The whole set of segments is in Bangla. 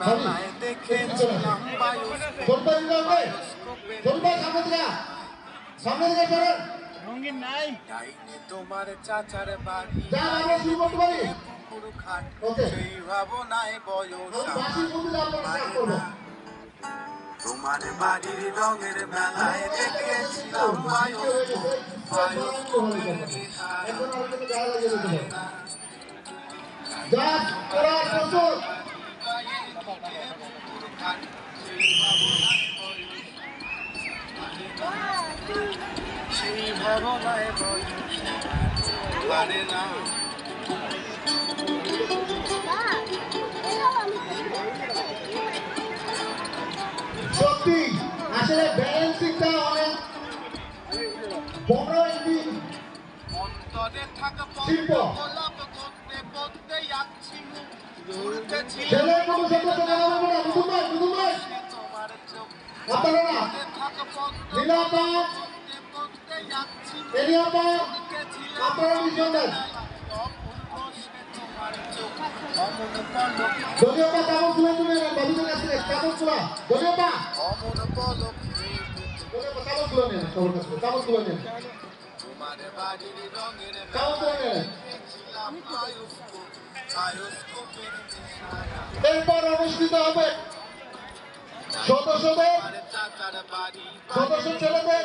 মেলায় দেখেছিলাম তোমার চাচার বাড়ি। খাট সেই ভাবনায় বয়স। তোমার বাড়ির রঙের মেলায় দেখেছিলাম বয়স পারে না সত্যি আসলে ব্যালেন্সিংটা অনেক বড় একটি অন্তরে থাকা শিল্প। আপনারা দলীয়পা তুলে তুলে নেন বাবুদের কাছ থেকে কাগজ দলীয়পা কাগজ তুলে নেন সবার কাছ এরপর অনুষ্ঠিত হবে সদস্যদের সদস্য ছেলেদের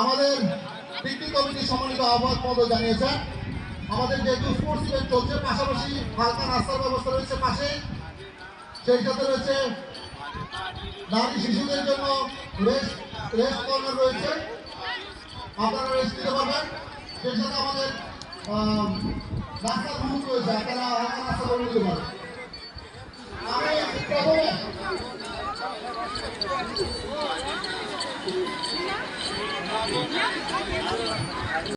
আমাদের পিকনিক কমিটি সম্মানিত আহ্বায়ক মতো জানিয়েছেন, আমাদের যেহেতু স্পোর্টস ইভেন্ট চলছে, পাশাপাশি হালকা নাস্তার ব্যবস্থা রয়েছে পাশে। সেই সাথে রয়েছে নারী শিশুদের জন্য রেস্ট রেস্ট কর্নার রয়েছে। আপনারা রেস্ট নিতে পারবেন। সেই সাথে আমাদের আহ, নাস্তার রয়েছে আপনারা হালকা নাস্তা করে নিতে পারেন আমি প্রথমে